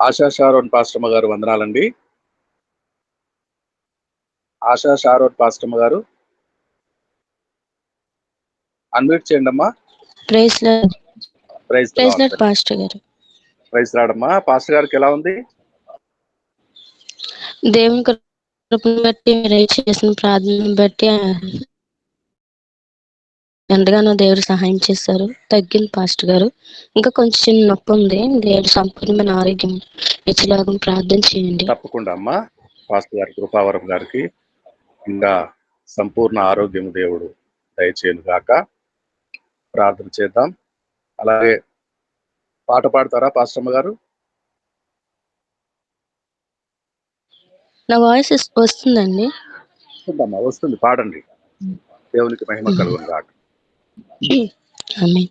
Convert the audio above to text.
ASHA Sharon పాస్టమ్మ గారు వందనాలండి. ASHA Sharon పాస్టమ్మ గారు. అన్మ్యూట్ చేయండి అమ్మా praise Lord praise praise Lord pastor గారు. ప్రైజ్ రాడమ్మా పాస్టర్ గారికి ఎలా ఉంది? దేవుని కృపను బట్టి మీరు చేసిన ప్రార్థనను బట్టి ఎంతగానో దేవుడు సహాయం చేశారు. తగ్గింది పాస్టర్ గారు. ఇంకా కొంచెం చిన్న నొప్పి ఉంది. దేవుడు సంపూర్ణమైన ఆరోగ్యం ఇచ్చేలాగా ప్రార్థన చేయండి. తప్పకుండా అమ్మా. పాస్టర్ గారి కృపావరం గారికి ఇంకా సంపూర్ణ ఆరోగ్యం దేవుడు దయచేయను గాక. ప్రార్థన చేద్దాం. అలాగే పాట పాడతారా పాస్టమ్మ గారు? నా వాయిస్ వస్తుందండి. వస్తుందమ్మా వస్తుంది. పాడండి. దేవునికి మహిమ కలుగును గాక. 嗯还没